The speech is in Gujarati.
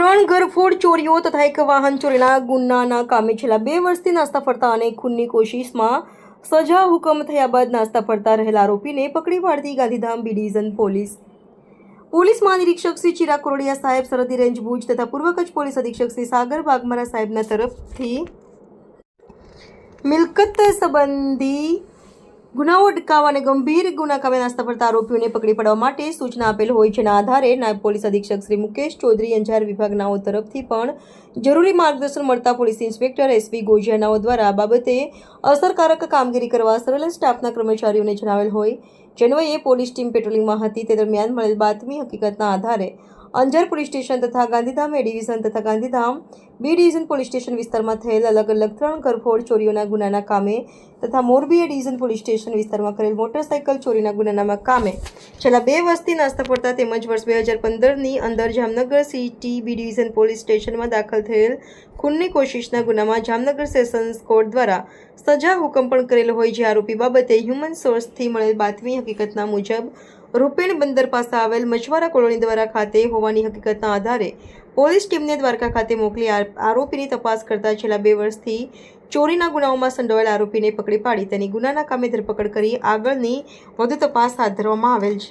ત્રણ ઘરફોડ ચોરીઓ તથા એક વાહન ચોરીના ગુનાના કામે છેલ્લા બે વર્ષથી નાસ્તા ફરતા અને ખૂનની કોશિશમાં સજા હુકમ થયા બાદ નાસ્તા ફરતા રહેલા આરોપીને પકડી પાડતી Gandhidham B division police. Police મહાનિરીક્ષક Shri Chirag Kordia સાહેબ, સરહદી રેન્જ ભુજ તથા પૂર્વ કચ્છ પોલીસ અધિક્ષક શ્રી સાગર બાગમારા સાહેબના તરફથી મિલકત સંબંધી ગુનાઓ અટકાવવા અને ગંભીર ગુના કામે નાસ્તા પડતા આરોપીઓને પકડી પાડવા માટે સૂચના આપેલ હોય જેના આધારે નાયબ પોલીસ અધિક્ષક શ્રી મુકેશ ચૌધરી અંજાર વિભાગનાઓ તરફથી પણ જરૂરી માર્ગદર્શન મળતા પોલીસ ઇન્સ્પેક્ટર એસવી ગોજિયાનાઓ દ્વારા આ બાબતે અસરકારક કામગીરી કરવા સર્વેલન્સ સ્ટાફના કર્મચારીઓને જણાવેલ હોય. જેન્વયે પોલીસ ટીમ પેટ્રોલિંગમાં હતી તે દરમિયાન મળેલ બાતમી હકીકતના આધારે અંજાર પોલીસ સ્ટેશન તથા ગાંધીધામ એ ડિવિઝન તથા Gandhidham B division police station વિસ્તારમાં થયેલ અલગ અલગ ત્રણ ઘરફોડ ચોરીઓના ગુનાના કામે તથા Morbi A division police station વિસ્તારમાં કરેલ મોટરસાયકલ ચોરીના ગુનાના કામે છેલ્લા બે વર્ષથી નાસ્તા પડતા તેમજ વર્ષ બે હજાર પંદરની અંદર Jamnagar city B division police સ્ટેશનમાં દાખલ થયેલ ખૂનની કોશિશના ગુનામાં જામનગર સેશન્સ કોર્ટ દ્વારા સજા હુકમ પણ કરેલ હોય જે આરોપી બાબતે હ્યુમન સોર્સથી મળેલ બાતમી હકીકતના મુજબ રૂપેણ બંદર પાસે આવેલ મછવારા કોલોની દ્વારા ખાતે હોવાની હકીકતના આધારે પોલીસ ટીમને દ્વારકા ખાતે મોકલી આરોપીની તપાસ કરતા છેલ્લા બે વર્ષથી ચોરીના ગુનાઓમાં સંડોવાયેલ આરોપીને પકડી પાડી તેની ગુનાના કામે ધરપકડ કરી આગળની વધુ તપાસ હાથ ધરવામાં આવેલ છે.